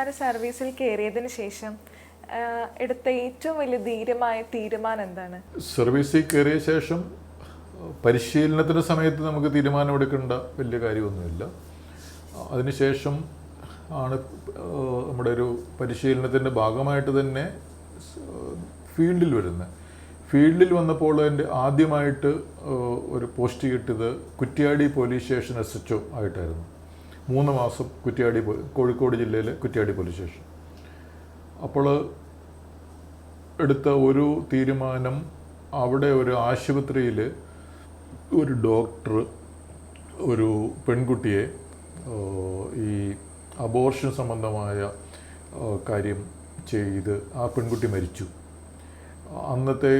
R സർവീസിൽ കയറിയതിന് ശേഷം എടുത്ത ഏറ്റവും വലിയ ധീരമായ തീരുമാനം എന്താണ്? സർവീസിൽ കയറിയ ശേഷം പരിശീലനത്തിന്റെ സമയത്ത് നമുക്ക് തീരുമാനമെടുക്കേണ്ട വലിയ കാര്യമൊന്നുമില്ല. അതിനുശേഷം ആണ് നമ്മുടെ ഒരു പരിശീലനത്തിന്റെ ഭാഗമായിട്ട് തന്നെ ഫീൽഡിൽ വരുന്നത്. ഫീൽഡിൽ വന്നപ്പോൾ എന്റെ ആദ്യമായിട്ട് ഒരു പോസ്റ്റ് കിട്ടിയത് Kuttiady police station S H ആയിട്ടായിരുന്നു. മൂന്ന് മാസം കുറ്റ്യാടി കോഴിക്കോട് ജില്ലയിലെ കുറ്റ്യാടി പോലീസ് സ്റ്റേഷൻ. അപ്പോൾ എടുത്ത ഒരു തീരുമാനം അവിടെ ഒരു ആശുപത്രിയിൽ ഒരു ഡോക്ടർ ഒരു പെൺകുട്ടിയെ ഈ അബോർഷൻ സംബന്ധമായ കാര്യം ചെയ്ത് ആ പെൺകുട്ടി മരിച്ചു. അന്നത്തെ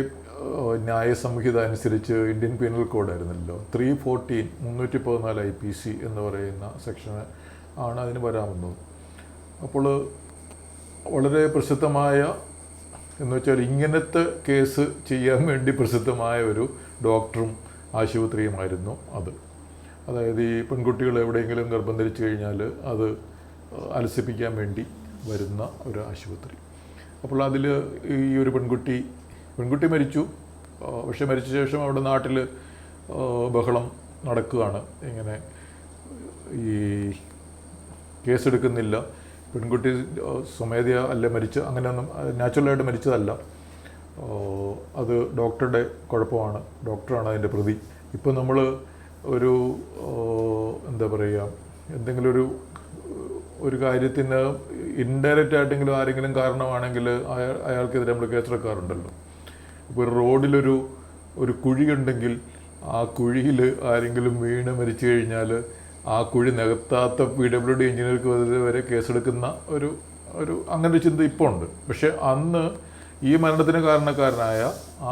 ന്യായ സംഹിത അനുസരിച്ച് ഇന്ത്യൻ പീനൽ കോഡായിരുന്നല്ലോ ത്രീ ഫോർട്ടീൻ മുന്നൂറ്റി പതിനാല് ഐ പി സി എന്ന് പറയുന്ന സെക്ഷന് ആണ് അതിന് വരാമെന്നത് അപ്പോൾ വളരെ പ്രസിദ്ധമായ എന്ന് വെച്ചാൽ ഇങ്ങനത്തെ കേസ് ചെയ്യാൻ വേണ്ടി പ്രസിദ്ധമായ ഒരു ഡോക്ടറും ആശുപത്രിയുമായിരുന്നു അത്. അതായത് ഈ പെൺകുട്ടികൾ എവിടെയെങ്കിലും ഗർഭം ധരിച്ചു കഴിഞ്ഞാൽ അത് അലസിപ്പിക്കാൻ വേണ്ടി വരുന്ന ഒരു ആശുപത്രി. അപ്പോൾ അതിൽ ഈ ഒരു പെൺകുട്ടി പെൺകുട്ടി മരിച്ചു. പക്ഷെ മരിച്ച ശേഷം അവിടെ നാട്ടിൽ ബഹളം നടക്കുകയാണ്. ഇങ്ങനെ ഈ കേസെടുക്കുന്നില്ല. പെൺകുട്ടി സ്വമേധയ അല്ല മരിച്ച് അങ്ങനെയൊന്നും നാച്ചുറലായിട്ട് മരിച്ചതല്ല. അത് ഡോക്ടറുടെ കുഴപ്പമാണ്. ഡോക്ടറാണ് അതിന്റെ പ്രതി. ഇപ്പം നമ്മൾ ഒരു എന്താ പറയുക എന്തെങ്കിലും ഒരു ഒരു കാര്യത്തിന് ഇൻഡയറക്റ്റ് ആയിട്ടെങ്കിലും ആരെങ്കിലും കാരണമാണെങ്കിൽ അയാൾ അയാൾക്കെതിരെ നമ്മൾ കേസെടുക്കാറുണ്ടല്ലോ. ഇപ്പോൾ ഒരു റോഡിലൊരു ഒരു കുഴിയുണ്ടെങ്കിൽ ആ കുഴിയിൽ ആരെങ്കിലും വീണ് മരിച്ചു കഴിഞ്ഞാൽ ആ കുഴി നികത്താത്ത പി ഡബ്ല്യു ഡി എഞ്ചിനീയർക്ക് വരെ കേസെടുക്കുന്ന ഒരു ഒരു അങ്ങനെ ചിന്ത ഇപ്പോൾ ഉണ്ട്. പക്ഷെ അന്ന് ഈ മരണത്തിന് കാരണക്കാരനായ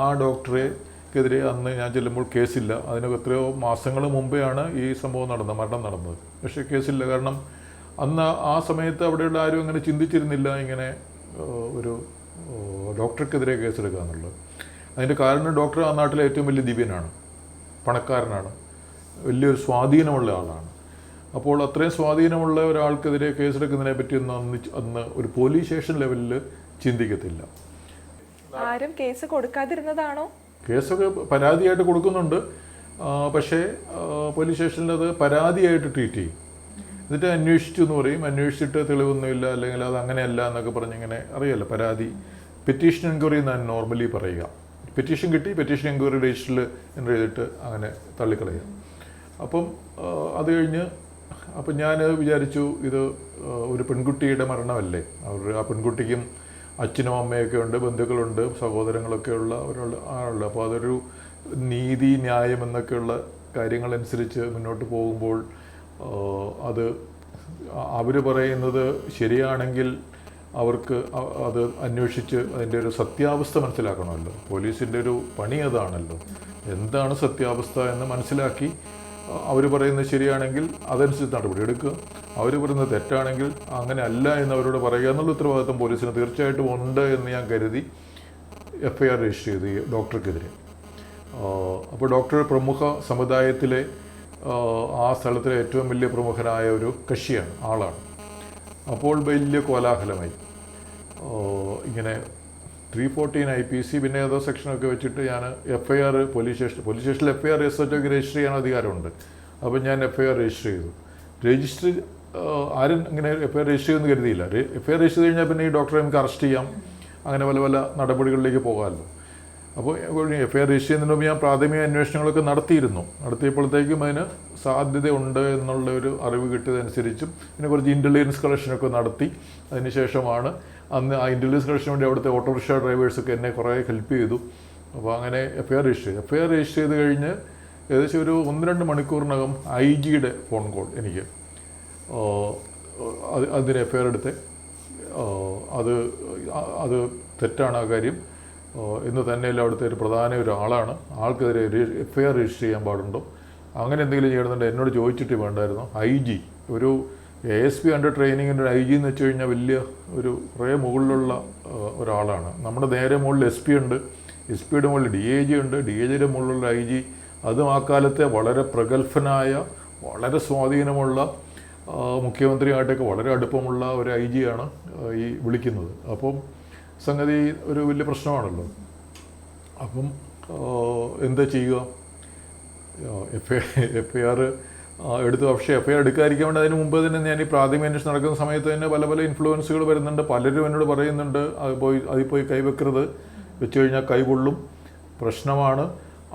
ആ ഡോക്ടറെ ഡോക്ടറെക്കെതിരെ അന്ന് ഞാൻ ചെല്ലുമ്പോൾ കേസില്ല. അതിന് എത്രയോ മാസങ്ങൾ മുമ്പെയാണ് ഈ സംഭവം നടന്നത് മരണം നടന്നത്. പക്ഷേ കേസില്ല. കാരണം അന്ന് ആ സമയത്ത് അവിടെയുള്ള ആരും അങ്ങനെ ചിന്തിച്ചിരുന്നില്ല. ഇങ്ങനെ ഒരു ഡോക്ടർക്കെതിരെ കേസെടുക്കുക എന്നുള്ളത് അതിന്റെ കാരണം ഡോക്ടർ ആ നാട്ടിലെ ഏറ്റവും വലിയ ദിവ്യനാണ്. പണക്കാരനാണ്. വലിയൊരു സ്വാധീനമുള്ള ആളാണ്. അപ്പോൾ അത്രയും സ്വാധീനമുള്ള ഒരാൾക്കെതിരെ കേസെടുക്കുന്നതിനെ പറ്റി ഒന്നും അന്ന് അന്ന് ഒരു പോലീസ് സ്റ്റേഷൻ ലെവലിൽ ചിന്തിക്കത്തില്ല. ആരും കേസ് കൊടുക്കാതിരുന്നതാണോ? കേസൊക്കെ പരാതിയായിട്ട് കൊടുക്കുന്നുണ്ട്. പക്ഷേ പോലീസ് സ്റ്റേഷനിൽ അത് പരാതിയായിട്ട് ട്രീറ്റ് ചെയ്യും. എന്നിട്ട് അന്വേഷിച്ചു എന്ന് പറയും. അന്വേഷിച്ചിട്ട് തെളിവൊന്നുമില്ല അല്ലെങ്കിൽ അത് അങ്ങനെയല്ല എന്നൊക്കെ പറഞ്ഞിങ്ങനെ അറിയാലോ. പരാതി. പെറ്റീഷൻ എൻക്വയറി ഞാൻ നോർമലി പറയുക. പെറ്റീഷൻ കിട്ടി പെറ്റീഷൻ എൻക്വയറി രജിസ്റ്ററിൽ എന്റർ ചെയ്തിട്ട് അങ്ങനെ തള്ളിക്കളയുക. അപ്പം അത് കഴിഞ്ഞ് അപ്പം ഞാൻ വിചാരിച്ചു ഇത് ഒരു പെൺകുട്ടിയുടെ മരണമല്ലേ? അവർ ആ പെൺകുട്ടിക്കും അച്ഛനും അമ്മയൊക്കെ ഉണ്ട് ബന്ധുക്കളുണ്ട് സഹോദരങ്ങളൊക്കെ ഉള്ള ആളുണ്ട്. അപ്പോൾ അതൊരു നീതി ന്യായം എന്നൊക്കെയുള്ള കാര്യങ്ങളനുസരിച്ച് മുന്നോട്ട് പോകുമ്പോൾ അത് അവർ പറയുന്നത് ശരിയാണെങ്കിൽ അവർക്ക് അത് അന്വേഷിച്ച് അതിന്റെ ഒരു സത്യാവസ്ഥ മനസ്സിലാക്കണമല്ലോ. പോലീസിന്റെ ഒരു പണി അതാണല്ലോ. എന്താണ് സത്യാവസ്ഥ എന്ന് മനസ്സിലാക്കി അവർ പറയുന്നത് ശരിയാണെങ്കിൽ അതനുസരിച്ച് നടപടി എടുക്കുക. അവർ പറയുന്നത് തെറ്റാണെങ്കിൽ അങ്ങനെ അല്ല എന്ന് അവരോട് പറയുക എന്നുള്ള ഉത്തരവാദിത്വം പോലീസിന് തീർച്ചയായിട്ടും ഉണ്ട് എന്ന് ഞാൻ കരുതി എഫ് ഐ ആർ രജിസ്റ്റർ ചെയ്തു ഡോക്ടർക്കെതിരെ. അപ്പോൾ ഡോക്ടർ പ്രമുഖ സമുദായത്തിലെ ആ, സ്ഥലത്തിലെ ഏറ്റവും വലിയ പ്രമുഖനായ ഒരു കക്ഷിയാണ് ആളാണ്. അപ്പോൾ വലിയ കോലാഹലമായി. ഇങ്ങനെ three fourteen I P C പിന്നെ ഏതോ സെക്ഷനൊക്കെ വെച്ചിട്ട് ഞാൻ F I R police station police സ്റ്റേഷനിൽ F I R S register ചെയ്യാൻ അധികാരമുണ്ട്. അപ്പോൾ ഞാൻ എഫ് ഐ ആർ രജിസ്റ്റർ ചെയ്തു. രജിസ്റ്റർ ആരും ഇങ്ങനെ എഫ് ഐ ആർ രജിസ്റ്റർ ചെയ്യുമെന്ന് കരുതിയില്ല. എഫ് ഐ ആർ രജിസ്റ്റർ കഴിഞ്ഞാൽ പിന്നെ ഈ ഡോക്ടറെ നമുക്ക് അറസ്റ്റ് ചെയ്യാം. അങ്ങനെ പല പല നടപടികളിലേക്ക് പോകാമല്ലോ. അപ്പോൾ എഫ് ഐ ആർ രജിസ്റ്റർ ചെയ്യുന്നതിന് മുമ്പ് ഞാൻ പ്രാഥമിക അന്വേഷണങ്ങളൊക്കെ നടത്തിയിരുന്നു. നടത്തിയപ്പോഴത്തേക്കും അതിന് സാധ്യതയുണ്ട് എന്നുള്ള ഒരു അറിവ് കിട്ടിയതനുസരിച്ചും പിന്നെ കുറച്ച് ഇന്റലിജൻസ് കളക്ഷനൊക്കെ നടത്തി. അതിനുശേഷമാണ് അന്ന് ആ ഇന്റലിജൻസ് കളക്ഷന് വേണ്ടി അവിടുത്തെ ഓട്ടോറിക്ഷ ഡ്രൈവേഴ്സൊക്കെ എന്നെ കുറേ ഹെൽപ്പ് ചെയ്തു. അപ്പോൾ അങ്ങനെ എഫ് ഐ ആർ രജിസ്റ്റർ ചെയ്തു. എഫ് ഐ ആർ രജിസ്റ്റർ ചെയ്ത് കഴിഞ്ഞ് ഏകദേശം ഒരു ഒന്ന് രണ്ട് മണിക്കൂറിനകം ഐ ജിയുടെ ഫോൺ കോൾ എനിക്ക് അതിന് എഫ് ഐ ആർ എടുത്ത് അത് അത് തെറ്റാണ് ആ കാര്യം. ആ, എന്ന് തന്നെയല്ല അവിടുത്തെ ഒരു പ്രധാന ഒരാളാണ് ആൾക്കെതിരെ എഫ് ഐ ആർ രജിസ്റ്റർ ചെയ്യാൻ പാടുണ്ടോ? അങ്ങനെ എന്തെങ്കിലും ചെയ്യണമെന്നുണ്ടെങ്കിൽ എന്നോട് ചോദിച്ചിട്ട് വേണ്ടായിരുന്നു. I G. ഒരു എ എസ് പി അണ്ടർ ട്രെയിനിങ്ങിന്റെ ഐ ജി എന്ന് വെച്ച് കഴിഞ്ഞാൽ വലിയ ഒരു കുറേ മുകളിലുള്ള ഒരാളാണ്. നമ്മുടെ നേരെ മുകളിൽ എസ് പി ഉണ്ട്. എസ് പിയുടെ മുകളിൽ ഡി എ ജി ഉണ്ട്. ഡി എ ജിയുടെ മുകളിലുള്ള ഐ ജി. അതും ആ കാലത്തെ വളരെ പ്രഗത്ഭനായ വളരെ സ്വാധീനമുള്ള മുഖ്യമന്ത്രിയായിട്ടൊക്കെ വളരെ അടുപ്പമുള്ള ഒരു ഐ ജിയാണ് ഈ വിളിക്കുന്നത്. അപ്പം സംഗതി ഒരു വലിയ പ്രശ്നമാണല്ലോ. അപ്പം എന്താ ചെയ്യുക? F I F I R എടുത്തു പക്ഷേ എഫ് ഐ ആർ എടുക്കാതിരിക്കാൻ വേണ്ടി അതിന് മുമ്പ് തന്നെ ഞാൻ ഈ പ്രാഥമിക അന്വേഷണം നടക്കുന്ന സമയത്ത് തന്നെ പല പല ഇൻഫ്ലുവൻസുകൾ വരുന്നുണ്ട്. പലരും എന്നോട് പറയുന്നുണ്ട് അത് പോയി അതിൽ പോയി കൈവെക്കരുത് വെച്ച് കഴിഞ്ഞാൽ കൈകൊള്ളും പ്രശ്നമാണ്.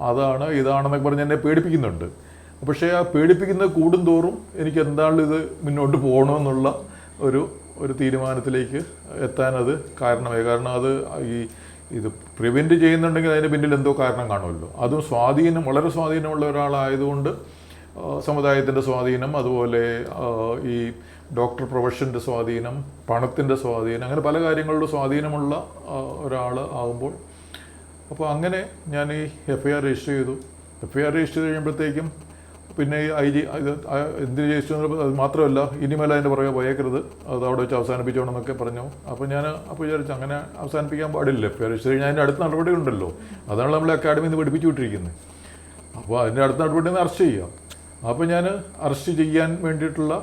അതാണ് ഇതാണെന്നൊക്കെ പറഞ്ഞ് എന്നെ പേടിപ്പിക്കുന്നുണ്ട്. പക്ഷേ ആ പേടിപ്പിക്കുന്നത് കൂടുന്തോറും എനിക്ക് എന്താണ് ഇത് മുന്നോട്ട് പോകണമെന്നുള്ള ഒരു ഒരു തീരുമാനത്തിലേക്ക് എത്താനത് കാരണമായി. കാരണം അത് ഈ ഇത് പ്രിവെന്റ് ചെയ്യുന്നുണ്ടെങ്കിൽ അതിന്റെ പിന്നിൽ എന്തോ കാരണം കാണുമല്ലോ. അതും സ്വാധീനം വളരെ സ്വാധീനമുള്ള ഒരാളായതുകൊണ്ട് സമുദായത്തിന്റെ സ്വാധീനം അതുപോലെ ഈ ഡോക്ടർ പ്രൊഫഷന്റെ സ്വാധീനം പണത്തിന്റെ സ്വാധീനം അങ്ങനെ പല കാര്യങ്ങളുടെ സ്വാധീനമുള്ള ഒരാൾ ആകുമ്പോൾ അപ്പോൾ അങ്ങനെ ഞാൻ ഈ എഫ് ഐ ആർ രജിസ്റ്റർ ചെയ്തു. എഫ് ഐ ആർ രജിസ്റ്റർ ചെയ്ത് കഴിയുമ്പോഴത്തേക്കും പിന്നെ ഈ ഐ ജി എന്തിന് രജിസ്റ്റർ അത് മാത്രമല്ല ഇനിമേൽ അതിന്റെ പുറകെ പോയേക്കരുത് അത് അവിടെ വെച്ച് അവസാനിപ്പിച്ചോണമെന്നൊക്കെ പറഞ്ഞു. അപ്പോൾ ഞാൻ അപ്പോൾ വിചാരിച്ചു അങ്ങനെ അവസാനിപ്പിക്കാൻ പാടില്ല. എഫ് ഞാൻ അതിന്റെ അടുത്ത നടപടി ഉണ്ടല്ലോ അതാണ് നമ്മൾ അക്കാഡമിയിൽ നിന്ന് പഠിപ്പിച്ചു വിട്ടിരിക്കുന്നത് അപ്പോൾ അതിന്റെ അടുത്ത നടപടി ഒന്ന് അറസ്റ്റ് ചെയ്യുക അപ്പോൾ ഞാൻ അറസ്റ്റ് ചെയ്യാൻ വേണ്ടിയിട്ടുള്ള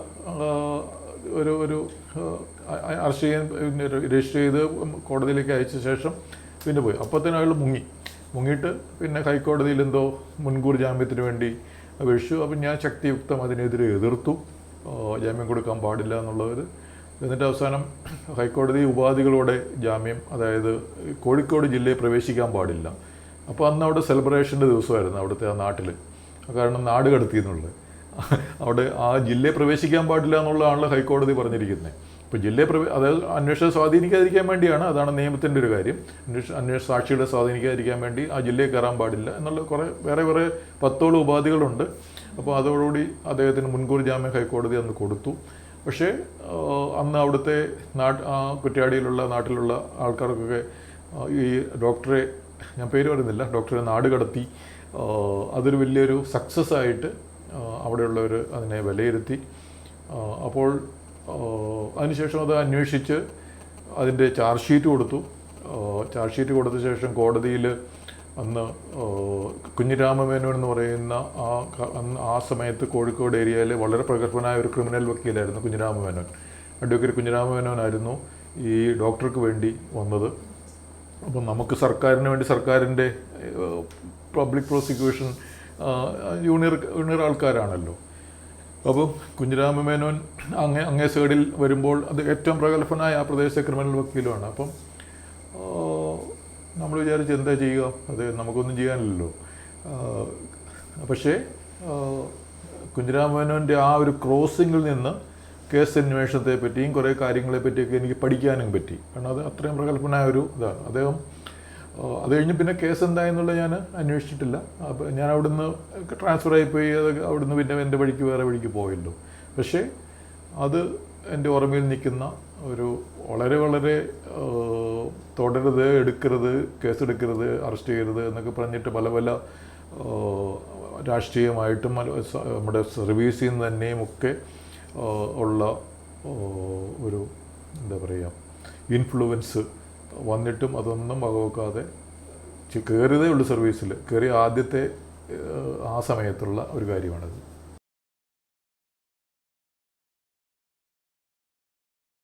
ഒരു ഒരു അറസ്റ്റ് ചെയ്യാൻ രജിസ്റ്റർ ചെയ്ത് കോടതിയിലേക്ക് അയച്ച ശേഷം പിന്നെ പോയി. അപ്പോഴത്തേനും അയാൾ മുങ്ങി. മുങ്ങിയിട്ട് പിന്നെ ഹൈക്കോടതിയിൽ എന്തോ മുൻകൂർ ജാമ്യത്തിന് വേണ്ടി അപേക്ഷിച്ചു. അപ്പം ഞാൻ ശക്തിയുക്തം അതിനെതിരെ എതിർത്തു. ജാമ്യം കൊടുക്കാൻ പാടില്ല എന്നുള്ളത്. എന്നിട്ട് അവസാനം ഹൈക്കോടതി ഉപാധികളോടെ ജാമ്യം അതായത് കോഴിക്കോട് ജില്ലയിൽ പ്രവേശിക്കാൻ പാടില്ല. അപ്പോൾ അന്ന് അവിടെ സെലിബ്രേഷന്റെ ദിവസമായിരുന്നു അവിടുത്തെ ആ നാട്ടിൽ. കാരണം നാട് കടത്തി എന്നുള്ളത് അവിടെ ആ ജില്ലയിൽ പ്രവേശിക്കാൻ പാടില്ല എന്നുള്ളതാണല്ലോ ഹൈക്കോടതി പറഞ്ഞിരിക്കുന്നത്. ഇപ്പോൾ ജില്ലയെ പ്രവേ അതായത് അന്വേഷണം സ്വാധീനിക്കാതിരിക്കാൻ വേണ്ടിയാണ്. അതാണ് നിയമത്തിന്റെ ഒരു കാര്യം. അന്വേഷ അന്വേഷണ സാക്ഷികളെ സ്വാധീനിക്കാതിരിക്കാൻ വേണ്ടി ആ ജില്ലയിൽ കയറാൻ പാടില്ല എന്നുള്ള കുറേ വേറെ കുറേ പത്തോളം ഉപാധികളുണ്ട്. അപ്പോൾ അതോടുകൂടി അദ്ദേഹത്തിന് മുൻകൂർ ജാമ്യം ഹൈക്കോടതി അന്ന് കൊടുത്തു. പക്ഷേ അന്ന് അവിടുത്തെ നാട്ട് കുറ്റ്യാടിയിലുള്ള നാട്ടിലുള്ള ആൾക്കാർക്കൊക്കെ ഈ ഡോക്ടറെ ഞാൻ പേര് പറയുന്നില്ല. ഡോക്ടറെ നാട് കടത്തി. അതൊരു വലിയൊരു സക്സസ് ആയിട്ട് അവിടെയുള്ളവർ അതിനെ വിലയിരുത്തി. അപ്പോൾ അതിനുശേഷം അത് അന്വേഷിച്ച് അതിന്റെ ചാർജ് ഷീറ്റ് കൊടുത്തു. ചാർജ് ഷീറ്റ് കൊടുത്ത ശേഷം കോടതിയിൽ അന്ന് കുഞ്ഞിരാമമേനോൻ എന്ന് പറയുന്ന ആ ആ സമയത്ത് കോഴിക്കോട് ഏരിയയിലെ വളരെ പ്രഗത്ഭനായ ഒരു ക്രിമിനൽ വക്കീലായിരുന്നു കുഞ്ഞിരാമമേനോൻ. അഡ്വക്കേറ്റ് കുഞ്ഞിരാമമേനോനായിരുന്നു ഈ ഡോക്ടർക്ക് വേണ്ടി വന്നത്. അപ്പം നമുക്ക് സർക്കാരിന് വേണ്ടി സർക്കാരിന്റെ പബ്ലിക് പ്രോസിക്യൂഷൻ ജൂനിയർ ജൂനിയർ ആൾക്കാരാണല്ലോ. അപ്പോൾ കുഞ്ഞിരാമ മേനോൻ അങ്ങേ അങ്ങേ സൈഡിൽ വരുമ്പോൾ അത് ഏറ്റവും പ്രഗത്ഭനായ ആ പ്രദേശത്തെ ക്രിമിനൽ വക്കീലുമാണ്. അപ്പം നമ്മൾ വിചാരിച്ച് എന്താ ചെയ്യുക? അത് നമുക്കൊന്നും ചെയ്യാനില്ലല്ലോ. പക്ഷേ കുഞ്ഞിരാമേനോന്റെ കുഞ്ഞിരാമ മേനോന്റെ ആ ഒരു ക്രോസിങ്ങിൽ നിന്ന് കേസ് അന്വേഷണത്തെ പറ്റിയും കുറേ കാര്യങ്ങളെ പറ്റിയൊക്കെ എനിക്ക് പഠിക്കാനും പറ്റി. കാരണം അത് അത്രയും പ്രഗത്ഭനായ ഒരു ഇതാണ്. അദ്ദേഹം അത് കഴിഞ്ഞ് പിന്നെ കേസ് എന്തായെന്നുള്ള ഞാൻ അന്വേഷിച്ചിട്ടില്ല. അപ്പോൾ ഞാൻ അവിടുന്ന് ട്രാൻസ്ഫർ ആയിപ്പോയി അത് അവിടുന്ന് പിന്നെ എന്റെ വഴിക്ക് വേറെ വഴിക്ക് പോയല്ലോ. പക്ഷേ അത് എന്റെ ഓർമ്മയിൽ നിൽക്കുന്ന ഒരു വളരെ വളരെ തുടരുത് എടുക്കരുത് കേസെടുക്കരുത് അറസ്റ്റ് ചെയ്യരുത് എന്നൊക്കെ പറഞ്ഞിട്ട് പല പല രാഷ്ട്രീയമായിട്ടും നമ്മുടെ സർവീസിൽ നിന്ന് തന്നെയും ഒക്കെ ഉള്ള ഒരു എന്താ പറയുക ഇൻഫ്ലുവൻസ് വന്നിട്ടും അതൊന്നും വകവെക്കാതെ കയറിയതേ ഉള്ളൂ സർവീസിൽ കയറിയ ആദ്യത്തെ ആ സമയത്തുള്ള ഒരു കാര്യമാണത്.